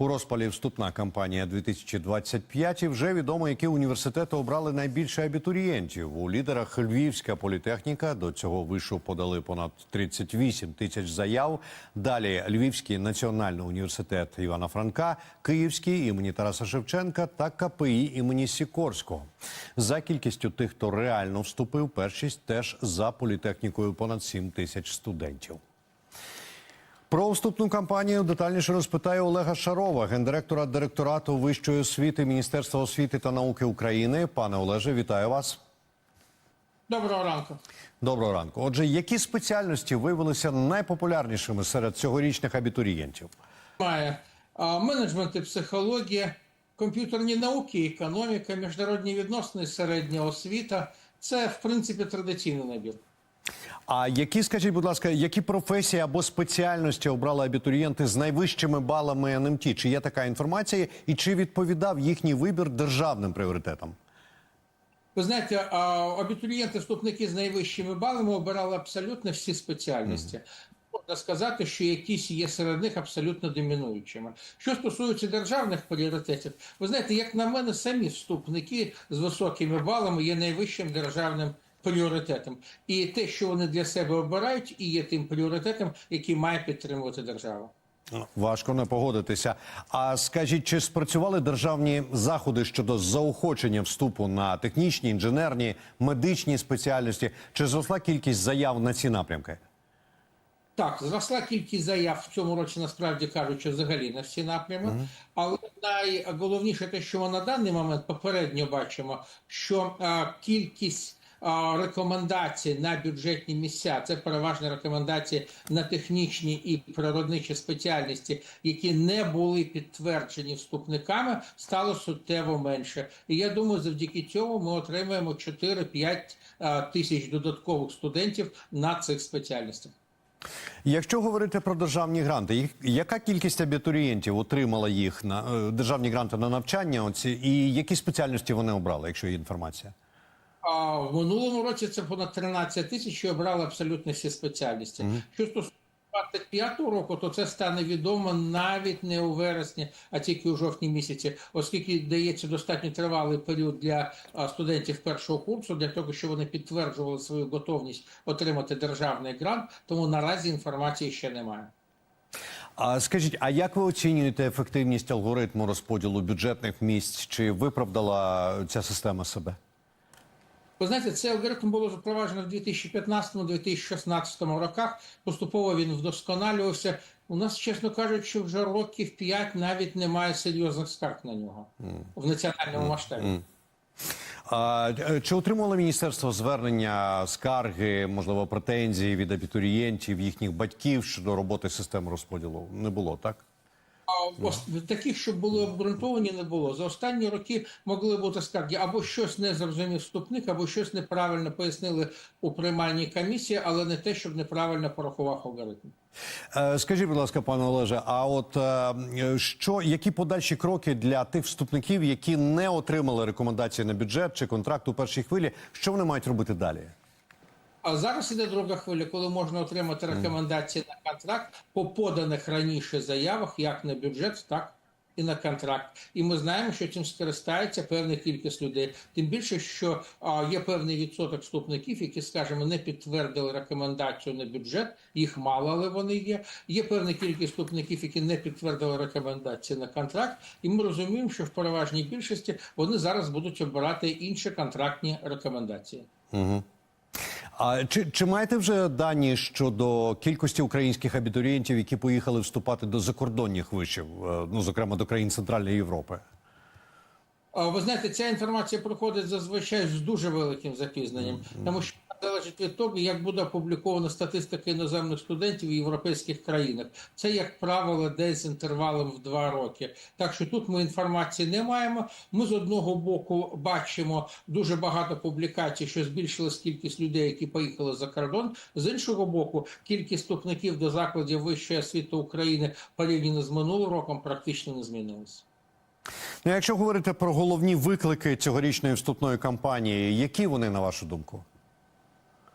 У розпалі вступна кампанія 2025 і вже відомо, які університети обрали найбільше абітурієнтів. У лідерах Львівська політехніка до цього вишу подали понад 38 тисяч заяв. Далі Львівський національний університет Івана Франка, Київський імені Тараса Шевченка та КПІ імені Сікорського. За кількістю тих, хто реально вступив, першість теж за політехнікою понад 7 тисяч студентів. Про вступну кампанію детальніше розпитає Олега Шарова, гендиректора директорату вищої освіти Міністерства освіти та науки України. Пане Олеже, вітаю вас. Доброго ранку. Доброго ранку. Отже, які спеціальності виявилися найпопулярнішими серед цьогорічних абітурієнтів? Має менеджмент і психологія, комп'ютерні науки, економіка, міжнародні відносини, середня освіта. Це в принципі традиційний набір. А які, скажіть, будь ласка, які професії або спеціальності обрали абітурієнти з найвищими балами НМТ? Чи є така інформація, і чи відповідав їхній вибір державним пріоритетам? Ви знаєте, абітурієнти, вступники з найвищими балами обирали абсолютно всі спеціальності. Можна сказати, що якісь є серед них абсолютно домінуючими. Що стосується державних пріоритетів, ви знаєте, як на мене, самі вступники з високими балами є найвищим державним пріоритетом. І те, що вони для себе обирають, і є тим пріоритетом, який має підтримувати держава. Важко не погодитися. А скажіть, чи спрацювали державні заходи щодо заохочення вступу на технічні, інженерні, медичні спеціальності? Чи зросла кількість заяв на ці напрямки? Так, зросла кількість заяв в цьому році, насправді кажучи, взагалі на всі напрями. Але найголовніше те, що ми на даний момент попередньо бачимо, що а, кількість а, рекомендацій на бюджетні місця це переважно рекомендації на технічні і природничі спеціальності, які не були підтверджені вступниками, стало суттєво менше. І я думаю, завдяки цьому ми отримаємо 4-5 тисяч додаткових студентів на цих спеціальностях. Якщо говорити про державні гранти, яка кількість абітурієнтів отримала їх на е, державні гранти на навчання? Оці і які спеціальності вони обрали, якщо є інформація? А в минулому році це понад 13 тисяч, що обрали абсолютно всі спеціальності. Що стосується 25-го року, то це стане відомо навіть не у вересні, а тільки у жовтні місяці, оскільки дається достатньо тривалий період для студентів першого курсу, для того, щоб вони підтверджували свою готовність отримати державний грант. Тому наразі інформації ще немає. А скажіть, а як ви оцінюєте ефективність алгоритму розподілу бюджетних місць? Чи виправдала ця система себе? Ви знаєте, цей алгоритм було запроваджено в 2015-2016 роках. Поступово він вдосконалювався. У нас, чесно кажучи, вже років 5 навіть немає серйозних скарг на нього в національному масштабі. А, е, чи отримало міністерство звернення, скарги, можливо, претензії від абітурієнтів, їхніх батьків щодо роботи системи розподілу? Не було так? А таких, щоб були обґрунтовані, не було. За останні роки могли бути скарги або щось не зрозумів вступник, або щось неправильно пояснили у приймальній комісії, але не те, щоб неправильно порахував алгоритм. Е, Скажіть, будь ласка, пане Олеже, а от е, що які подальші кроки для тих вступників, які не отримали рекомендації на бюджет чи контракт у першій хвилі, що вони мають робити далі? А зараз іде друга хвиля, коли можна отримати рекомендації на контракт по поданих раніше заявах, як на бюджет, так і на контракт. І ми знаємо, що цим скористається певна кількість людей. Тим більше, що а, є певний відсоток вступників, які, скажімо, не підтвердили рекомендацію на бюджет. Їх мало, але вони є. Є певна кількість вступників, які не підтвердили рекомендації на контракт. І ми розуміємо, що в переважній більшості вони зараз будуть обирати інші контрактні рекомендації. А чи, чи маєте вже дані щодо кількості українських абітурієнтів, які поїхали вступати до закордонних вишів, е, ну зокрема до країн Центральної Європи? Ви знаєте, ця інформація проходить зазвичай з дуже великим запізненням, тому що залежить від того, як буде опублікована статистика іноземних студентів в європейських країнах. Це, як правило, десь інтервалом в два роки. Так що тут ми інформації не маємо. Ми з одного боку бачимо дуже багато публікацій, що збільшилась кількість людей, які поїхали за кордон. З іншого боку, кількість вступників до закладів вищої освіти України порівняно з минулим роком практично не змінилася. Ну, якщо говорити про головні виклики цьогорічної вступної кампанії, які вони на вашу думку?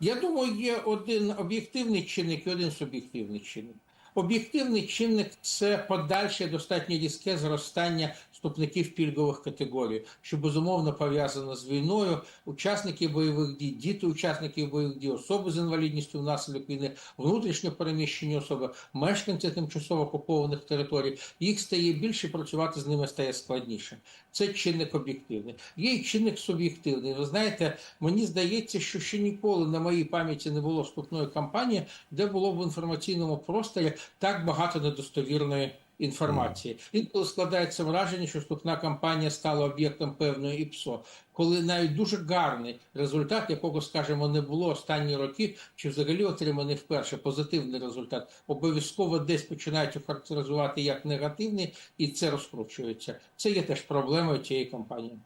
Я думаю, є один об'єктивний чинник і один суб'єктивний чинник. Об'єктивний чинник це подальше достатньо різке зростання вступників пільгових категорій, що безумовно пов'язано з війною. Учасники бойових дій, діти учасників бойових дій, особи з інвалідністю внаслідок війни, внутрішньо переміщені особи, мешканці тимчасово окупованих територій. Їх стає більше, працювати з ними стає складніше. Це чинник об'єктивний. Є і чинник суб'єктивний. Ви знаєте, мені здається, що ще ніколи на моїй пам'яті не було вступної кампанії, де було в інформаційному просторі так багато недостовірної інформації. Інколи складається враження, що вступна кампанія стала об'єктом певної ІПСО, коли навіть дуже гарний результат, якого, скажімо, не було останні роки, чи взагалі отриманий вперше позитивний результат, обов'язково десь починають охарактеризувати як негативний, і це розкручується. Це є теж проблемою цієї кампанії.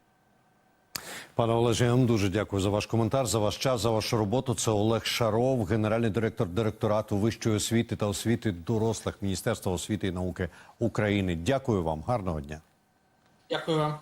Пане Олеже, я вам дуже дякую за ваш коментар, за ваш час, за вашу роботу. Це Олег Шаров, генеральний директор директорату вищої освіти та освіти дорослих Міністерства освіти і науки України. Дякую вам, гарного дня. Дякую вам.